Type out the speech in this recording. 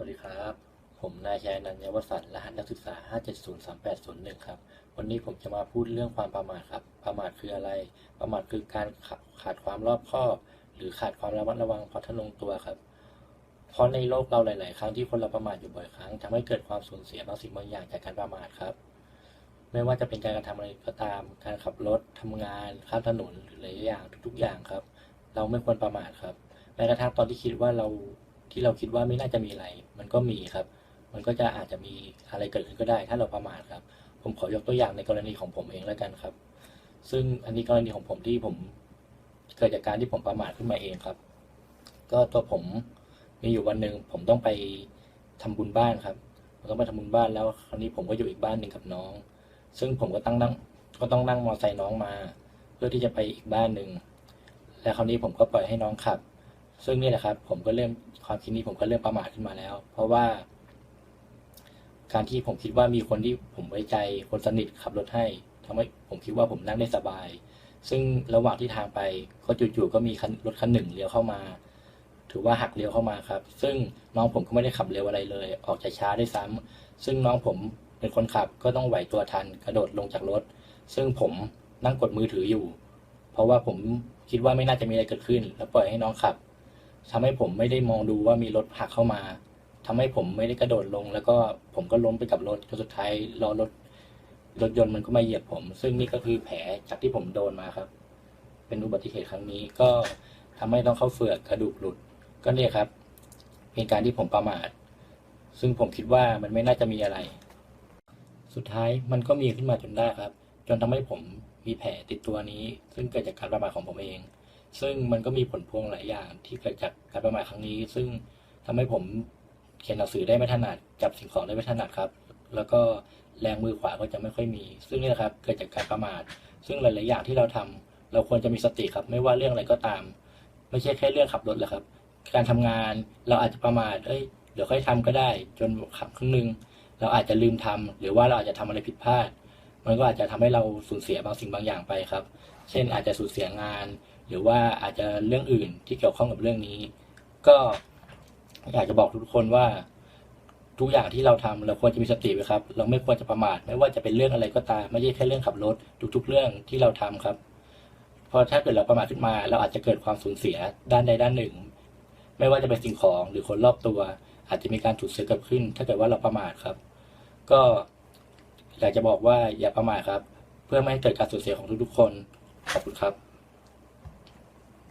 วัสดีครับ ผมนายชัยนันยวสันต์รหัสนักศึกษา 5703801 ครับ วันนี้ผมจะมาพูดเรื่องความประมาทครับ ประมาทคืออะไร ประมาทคือการขาขาดความรอบคอบ หรือขาดความระมัดระวังพลัดทะลงตัวครับ เพราะในโลกเราหลาย ๆ ครั้งที่คนเราประมาทอยู่บ่อยครั้งทำให้เกิดความสูญเสียบางสิ่งบางอย่างจากการประมาทครับ ไม่ว่าจะเป็นการกระทำอะไรก็ตาม การขับรถทำงาน ข้ามถนนหรือหลายอย่างทุก ๆ อย่างครับ เราไม่ควรประมาทครับ แม้กระทั่งตอนที่คิดว่าเรา ที่เราคิดว่าไม่น่าจะมีอะไร มันก็มีครับ มันก็จะอาจจะมีอะไรเกิดขึ้นก็ได้ ถ้าเราประมาทครับ ผมขอยกตัวอย่างในกรณีของผมเองแล้วกันครับ ซึ่งอันนี้กรณีของผมที่ผมเกิดจากการที่ผมประมาทขึ้นมาเองครับ ก็ตัวผมมีอยู่วันหนึ่งผมต้องไปทำบุญบ้านครับผมต้องไปทำบุญบ้านแล้วคราวนี้ผมก็อยู่อีกบ้านหนึ่งกับน้อง ซึ่งผมก็ตั้งนั่งก็ต้องนั่งมอเตอร์ไซค์น้องมา เพื่อที่จะไปอีกบ้านหนึ่งและคราวนี้ผมก็ปล่อยให้น้องขับ ซึ่งนี่แหละครับ ผมก็เริ่มความคิดนี้ผมก็เริ่มประมาทขึ้นมาแล้ว เพราะว่า การที่ผมคิดว่ามีคนที่ผมไว้ใจคนสนิทขับรถให้ทำให้ผมคิดว่าผมนั่งได้สบาย ซึ่งระหว่างที่ทางไปก็จู่ๆก็มีรถคันหนึ่งเลี้ยวเข้ามา ถือว่าหักเลี้ยวเข้ามาครับ ซึ่งน้องผมก็ไม่ได้ขับเร็วอะไรเลย ออกจะช้าได้วยซ้ำซึ่งน้องผมเป็นคนขับก็ต้องไหวตัวทันกระโดดลงจากรถ ซึ่งผมนั่งกดมือถืออยู่ เพราะว่าผมคิดว่าไม่น่าจะมีอะไรเกิดขึ้น แล้วปล่อยให้น้องขับ ทำให้ผมไม่ได้มองดูว่ามีรถหักเข้ามาทำให้ผมไม่ได้กระโดดลง แล้วก็ผมก็ล้มไปกับรถจนสุดท้ายล้อรถรถยนต์มันก็มาเหยียบผม ซึ่งนี่ก็คือแผลจากที่ผมโดนมาครับ เป็นอุบัติเหตุครั้งนี้ก็ทำให้ต้องเข้าเฟือกกระดูกหลุด ก็เนี่ยครับ เป็นการที่ผมประมาท ซึ่งผมคิดว่ามันไม่น่าจะมีอะไร สุดท้ายมันก็มีขึ้นมาจนได้ครับ จนทำให้ผมมีแผลติดตัวนี้ ซึ่งเกิดจากการประมาทของผมเอง ซึ่งมันก็มีผลพวงหลายอย่างที่เกิดจากการประมาทครั้งนี้ ซึ่งทำให้ผมเขียนหนังสือได้ไม่ถนัดจับสิ่งของได้ไม่ถนัดครับ แล้วก็แรงมือขวาก็จะไม่ค่อยมี ซึ่งนี่แหละครับเกิดจากการประมาท ซึ่งหลาย ๆ อย่างที่เราทำเราควรจะมีสติครับ ไม่ว่าเรื่องอะไรก็ตาม ไม่ใช่แค่เรื่องขับรถแหละครับ การทำงานเราอาจจะประมาทเอ้ยเดี๋ยวค่อยทำก็ได้ จนขับครึ่งหนึง เราอาจจะลืมทำหรือว่าเราอาจจะทำอะไรผิดพลาด มันก็อาจจะทำให้เราสูญเสียบางสิ่งบางอย่างไปครับ เช่นอาจจะสูญเสียงาน หรือว่าอาจจะเรื่องอื่นที่เกี่ยวข้องกับเรื่องนี้ ก็อยากจะบอกทุกคนว่า ทุกอย่างที่เราทำเราควรจะมีสติไว้ครับ เราไม่ควรจะประมาทไม่ว่าจะเป็นเรื่องอะไรก็ตามไม่ใช่แค่เรื่องขับรถทุก ๆ เรื่องที่เราทำครับเพราะถ้าเกิดเราประมาทขึ้นมา เราอาจจะเกิดความสูญเสียด้านใดด้านหนึ่ง ไม่ว่าจะเป็นสิ่งของหรือคนรอบตัว อาจจะมีการสูญเสียเกิดขึ้น ถ้าเกิดว่าเราประมาทครับ ก็อยากจะบอกว่าอย่าประมาทครับ เพื่อไม่ให้เกิดการสูญเสียของทุกๆคนขอบคุณครับ